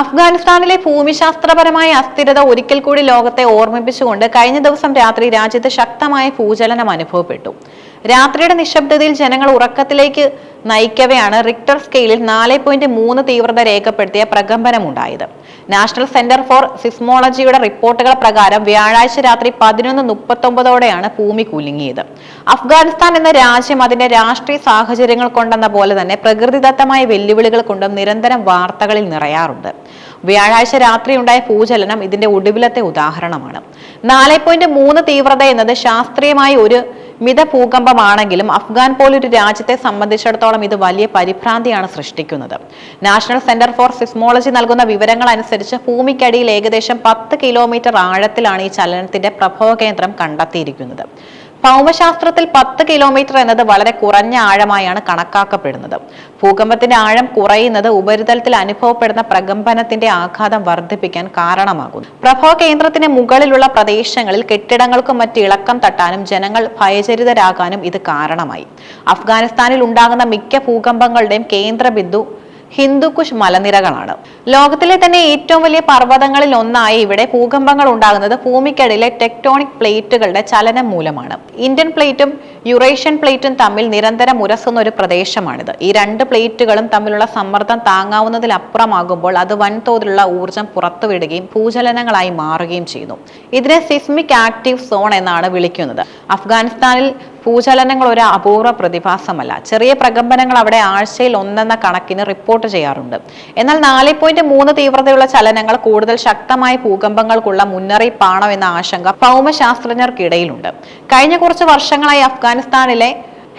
അഫ്ഗാനിസ്ഥാനിലെ ഭൂമിശാസ്ത്രപരമായ അസ്ഥിരത ഒരിക്കൽ കൂടി ലോകത്തെ ഓർമ്മിപ്പിച്ചുകൊണ്ട് കഴിഞ്ഞ ദിവസം രാത്രി രാജ്യത്ത് ശക്തമായ ഭൂചലനം അനുഭവപ്പെട്ടു. രാത്രിയുടെ നിശബ്ദതയിൽ ജനങ്ങൾ ഉറക്കത്തിലേക്ക് നയിക്കവെയാണ് റിക്ടർ സ്കെയിലിൽ നാല് പോയിന്റ് മൂന്ന് തീവ്രത രേഖപ്പെടുത്തിയ പ്രകമ്പനമുണ്ടായത്. നാഷണൽ സെന്റർ ഫോർ സിസ്മോളജിയുടെ റിപ്പോർട്ടുകൾ പ്രകാരം വ്യാഴാഴ്ച രാത്രി പതിനൊന്ന് മുപ്പത്തൊമ്പതോടെയാണ് ഭൂമി കുലുങ്ങിയത്. അഫ്ഗാനിസ്ഥാൻ എന്ന രാജ്യം അതിന്റെ രാഷ്ട്രീയ സാഹചര്യങ്ങൾ കൊണ്ടെന്ന പോലെ തന്നെ പ്രകൃതിദത്തമായ വെല്ലുവിളികൾ കൊണ്ടും നിരന്തരം വാർത്തകളിൽ നിറയാറുണ്ട്. വ്യാഴാഴ്ച രാത്രിയുണ്ടായ ഭൂചലനം ഇതിന്റെ ഒടുവിലത്തെ ഉദാഹരണമാണ്. നാല് പോയിന്റ് മൂന്ന് തീവ്രത എന്നത് ശാസ്ത്രീയമായി ഒരു മിത ഭൂകമ്പമാണെങ്കിലും അഫ്ഗാൻ പോലൊരു രാജ്യത്തെ സംബന്ധിച്ചിടത്തോളം ഇത് വലിയ പരിഭ്രാന്തിയാണ് സൃഷ്ടിക്കുന്നത്. നാഷണൽ സെന്റർ ഫോർ സിസ്മോളജി നൽകുന്ന വിവരങ്ങൾ അനുസരിച്ച് ഭൂമിക്കടിയിൽ ഏകദേശം പത്ത് കിലോമീറ്റർ ആഴത്തിലാണ് ഈ ചലനത്തിന്റെ പ്രഭവ കേന്ദ്രം കണ്ടെത്തിയിരിക്കുന്നത്. ഭൗമശാസ്ത്രത്തിൽ പത്ത് കിലോമീറ്റർ എന്നത് വളരെ കുറഞ്ഞ ആഴമായാണ് കണക്കാക്കപ്പെടുന്നത്. ഭൂകമ്പത്തിന്റെ ആഴം കുറയുന്നത് ഉപരിതലത്തിൽ അനുഭവപ്പെടുന്ന പ്രകമ്പനത്തിന്റെ ആഘാതം വർദ്ധിപ്പിക്കാൻ കാരണമാകുന്നു. പ്രഭവ കേന്ദ്രത്തിന് മുകളിലുള്ള പ്രദേശങ്ങളിൽ കെട്ടിടങ്ങൾക്കും മറ്റ് ഇളക്കം തട്ടാനും ജനങ്ങൾ ഭയചരിതരാകാനും ഇത് കാരണമായി. അഫ്ഗാനിസ്ഥാനിൽ ഉണ്ടാകുന്ന മിക്ക ഭൂകമ്പങ്ങളുടെയും കേന്ദ്രബിന്ദു ഹിന്ദുക്കുഷ് മലനിരകളാണ്. ലോകത്തിലെ തന്നെ ഏറ്റവും വലിയ പർവതങ്ങളിൽ ഒന്നായി ഇവിടെ ഭൂകമ്പങ്ങൾ ഉണ്ടാകുന്നത് ഭൂമിക്കടിയിലെ ടെക്ടോണിക് പ്ലേറ്റുകളുടെ ചലനം മൂലമാണ്. ഇന്ത്യൻ പ്ലേറ്റും യുറേഷ്യൻ പ്ലേറ്റും തമ്മിൽ നിരന്തരം ഉരസുന്ന ഒരു പ്രദേശമാണിത്. ഈ രണ്ട് പ്ലേറ്റുകളും തമ്മിലുള്ള സമ്മർദ്ദം താങ്ങാവുന്നതിലപ്പുറമാകുമ്പോൾ അത് വൻതോതിലുള്ള ഊർജം പുറത്തുവിടുകയും ഭൂചലനങ്ങളായി മാറുകയും ചെയ്യുന്നു. ഇതിനെ സിസ്മിക് ആക്റ്റീവ് സോൺ എന്നാണ് വിളിക്കുന്നത്. അഫ്ഗാനിസ്ഥാനിൽ ഭൂചലനങ്ങൾ ഒരു അപൂർവ പ്രതിഭാസമല്ല. ചെറിയ പ്രകമ്പനങ്ങൾ അവിടെ ആഴ്ചയിൽ ഒന്നെന്ന കണക്കിന് റിപ്പോർട്ട് ചെയ്യാറുണ്ട്. എന്നാൽ നാല് പോയിന്റ് മൂന്ന് തീവ്രതയുള്ള ചലനങ്ങൾ കൂടുതൽ ശക്തമായ ഭൂകമ്പങ്ങൾക്കുള്ള മുന്നറിയിപ്പാണോ എന്ന ആശങ്ക ഭൗമശാസ്ത്രജ്ഞർക്കിടയിലുണ്ട്. കഴിഞ്ഞ കുറച്ച് വർഷങ്ങളായി അഫ്ഗാനിസ്ഥാനിലെ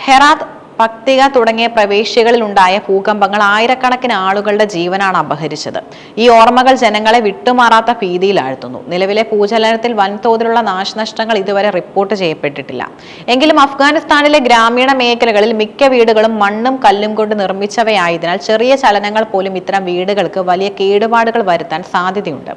ഹെറാത്ത് പക്തിക തുടങ്ങിയ പ്രവേശികളിൽ ഉണ്ടായ ഭൂകമ്പങ്ങൾ ആയിരക്കണക്കിന് ആളുകളുടെ ജീവനാണ് അപഹരിച്ചത്. ഈ ഓർമ്മകൾ ജനങ്ങളെ വിട്ടുമാറാത്ത ഭീതിയിലാഴ്ത്തുന്നു നിലവിലെ ഭൂചലനത്തിൽ വൻതോതിലുള്ള നാശനഷ്ടങ്ങൾ ഇതുവരെ റിപ്പോർട്ട് ചെയ്യപ്പെട്ടിട്ടില്ല. എങ്കിലും അഫ്ഗാനിസ്ഥാനിലെ ഗ്രാമീണ മേഖലകളിൽ മിക്ക വീടുകളും മണ്ണും കല്ലും കൊണ്ട് നിർമ്മിച്ചവയായതിനാൽ ചെറിയ ചലനങ്ങൾ പോലും ഇത്തരം വീടുകൾക്ക് വലിയ കേടുപാടുകൾ വരുത്താൻ സാധ്യതയുണ്ട്.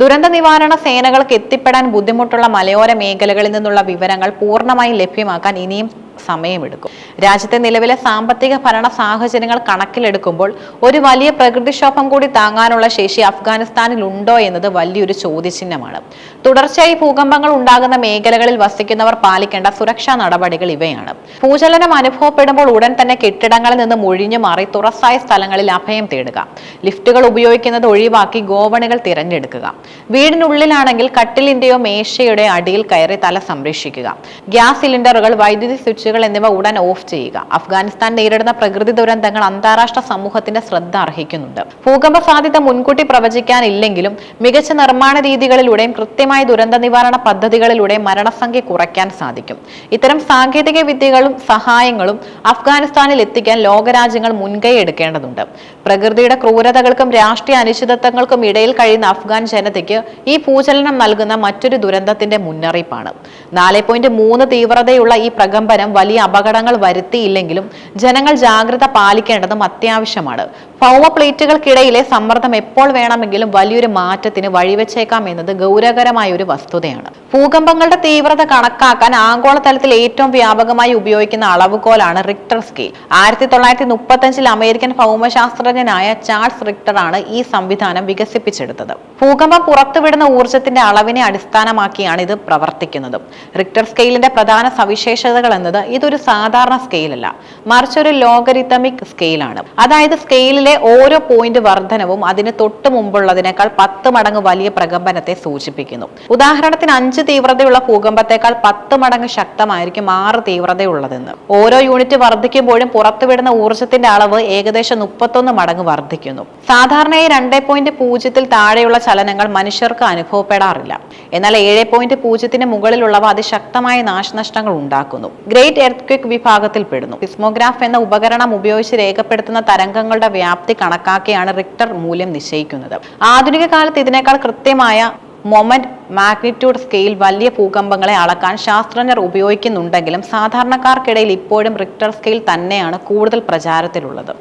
ദുരന്ത നിവാരണ സേനകൾക്ക് എത്തിപ്പെടാൻ ബുദ്ധിമുട്ടുള്ള മലയോര മേഖലകളിൽ നിന്നുള്ള വിവരങ്ങൾ പൂർണമായും ലഭ്യമാക്കാൻ ഇനിയും സമയമെടുക്കും. രാജ്യത്തെ നിലവിലെ സാമ്പത്തിക ഭരണ സാഹചര്യങ്ങൾ കണക്കിലെടുക്കുമ്പോൾ ഒരു വലിയ പ്രകൃതിക്ഷോഭം കൂടി താങ്ങാനുള്ള ശേഷി അഫ്ഗാനിസ്ഥാനിൽ ഉണ്ടോ എന്നത് വലിയൊരു ചോദ്യചിഹ്നമാണ്. തുടർച്ചയായി ഭൂകമ്പങ്ങൾ ഉണ്ടാകുന്ന മേഖലകളിൽ വസിക്കുന്നവർ പാലിക്കേണ്ട സുരക്ഷാ നടപടികൾ ഇവയാണ്. ഭൂചലനം അനുഭവപ്പെടുമ്പോൾ ഉടൻ തന്നെ കെട്ടിടങ്ങളിൽ നിന്ന് ഒഴിഞ്ഞു മാറി തുറസായ സ്ഥലങ്ങളിൽ അഭയം തേടുക. ലിഫ്റ്റുകൾ ഉപയോഗിക്കുന്നത് ഒഴിവാക്കി ഗോവണികൾ തിരഞ്ഞെടുക്കുക. വീടിനുള്ളിലാണെങ്കിൽ കട്ടിലിന്റെയോ മേശയുടെയോ അടിയിൽ കയറി തല സംരക്ഷിക്കുക. ഗ്യാസ് സിലിണ്ടറുകൾ വൈദ്യുതി സ്വിച്ചുകൾ എന്നിവ ഉടൻ ഓഫ് ചെയ്യുക. അഫ്ഗാനിസ്ഥാൻ നേരിടുന്ന പ്രകൃതി ദുരന്തങ്ങൾ അന്താരാഷ്ട്ര സമൂഹത്തിന്റെ ശ്രദ്ധ അർഹിക്കുന്നുണ്ട്. ഭൂകമ്പ സാധ്യത മുൻകൂട്ടി പ്രവചിക്കാനില്ലെങ്കിലും മികച്ച നിർമ്മാണ രീതികളിലൂടെയും കൃത്യമായ ദുരന്ത നിവാരണ പദ്ധതികളിലൂടെയും മരണസംഖ്യ കുറയ്ക്കാൻ സാധിക്കും. ഇത്തരം സാങ്കേതിക വിദ്യകളും സഹായങ്ങളും അഫ്ഗാനിസ്ഥാനിൽ എത്തിക്കാൻ ലോകരാജ്യങ്ങൾ മുൻകൈ എടുക്കേണ്ടതുണ്ട്. പ്രകൃതിയുടെ ക്രൂരതകൾക്കും രാഷ്ട്രീയ അനിശ്ചിതത്വങ്ങൾക്കും ഇടയിൽ കഴിയുന്ന അഫ്ഗാൻ ജനതയ്ക്ക് ഈ ഭൂചലനം നൽകുന്ന മറ്റൊരു ദുരന്തത്തിന്റെ മുന്നറിയിപ്പാണ്. നാല് പോയിന്റ് മൂന്ന് തീവ്രതയുള്ള ഈ പ്രകമ്പനം വലിയ അപകടങ്ങൾ വരുത്തിയില്ലെങ്കിലും ജനങ്ങൾ ജാഗ്രത പാലിക്കേണ്ടതും അത്യാവശ്യമാണ്. ഭൗമ പ്ലേറ്റുകൾക്കിടയിലെ സമ്മർദ്ദം എപ്പോൾ വേണമെങ്കിലും വലിയൊരു മാറ്റത്തിന് വഴിവെച്ചേക്കാം എന്നത് ഗൗരവകരമായ ഒരു വസ്തുതയാണ്. ഭൂകമ്പങ്ങളുടെ തീവ്രത കണക്കാക്കാൻ ആഗോളതലത്തിൽ ഏറ്റവും വ്യാപകമായി ഉപയോഗിക്കുന്ന അളവുകോലാണ് റിക്ടർ സ്കെയിൽ ആയിരത്തി തൊള്ളായിരത്തി മുപ്പത്തഞ്ചിൽ അമേരിക്കൻ ഭൗമശാസ്ത്രജ്ഞനായ ചാൾസ് റിക്ടർ ആണ് ഈ സംവിധാനം വികസിപ്പിച്ചെടുത്തത്. ഭൂകമ്പം പുറത്തുവിടുന്ന ഊർജത്തിന്റെ അളവിനെ അടിസ്ഥാനമാക്കിയാണ് ഇത് പ്രവർത്തിക്കുന്നത്. റിക്ടർ സ്കെയിലിന്റെ പ്രധാന സവിശേഷതകൾ എന്നത് ഇതൊരു സാധാരണ സ്കെയിലല്ല മറിച്ച് ഒരു ലോഗരിതമിക് സ്കെയിലാണ് അതായത് സ്കെയിലിലെ ഓരോ പോയിന്റ് വർധനവും അതിന് തൊട്ട് മുമ്പുള്ളതിനേക്കാൾ പത്ത് മടങ്ങ് വലിയ പ്രകമ്പനത്തെ സൂചിപ്പിക്കുന്നു. ഉദാഹരണത്തിന് അഞ്ച് തീവ്രതയുള്ള ഭൂകമ്പത്തേക്കാൾ പത്ത് മടങ്ങ് ശക്തമായിരിക്കും ആറ് തീവ്രതയുള്ളതെന്ന്. ഓരോ യൂണിറ്റ് വർദ്ധിക്കുമ്പോഴും പുറത്തുവിടുന്ന ഊർജത്തിന്റെ അളവ് ഏകദേശം മുപ്പത്തൊന്ന് മടങ്ങ് വർദ്ധിക്കുന്നു. സാധാരണയായി രണ്ട് പോയിന്റ് പൂജ്യത്തിൽ താഴെയുള്ള ചലനങ്ങൾ മനുഷ്യർക്ക് അനുഭവപ്പെടാറില്ല. എന്നാൽ ഏഴ് പോയിന്റ് പൂജ്യത്തിന് മുകളിലുള്ളവ അതിശക്തമായ നാശനഷ്ടങ്ങൾ ഉണ്ടാക്കുന്നു. ഗ്രേറ്റ് എർത്ത് ക്വിക്ക് വിഭാഗത്തിൽ പെടുന്നു. സിസ്മോഗ്രാഫ് എന്ന ഉപകരണം ഉപയോഗിച്ച് രേഖപ്പെടുത്തുന്ന തരംഗങ്ങളുടെ വ്യാപ്തി കണക്കാക്കിയാണ് റിക്ടർ മൂല്യം നിശ്ചയിക്കുന്നത്. ആധുനിക കാലത്ത് ഇതിനേക്കാൾ കൃത്യമായ മൊമെന്റ് മാഗ്നിറ്റ്യൂഡ് സ്കെയിൽ വലിയ ഭൂകമ്പങ്ങളെ അളക്കാൻ ശാസ്ത്രജ്ഞർ ഉപയോഗിക്കുന്നുണ്ടെങ്കിലും സാധാരണക്കാർക്കിടയിൽ ഇപ്പോഴും റിക്ടർ സ്കെയിൽ തന്നെയാണ് കൂടുതൽ പ്രചാരത്തിലുള്ളത്.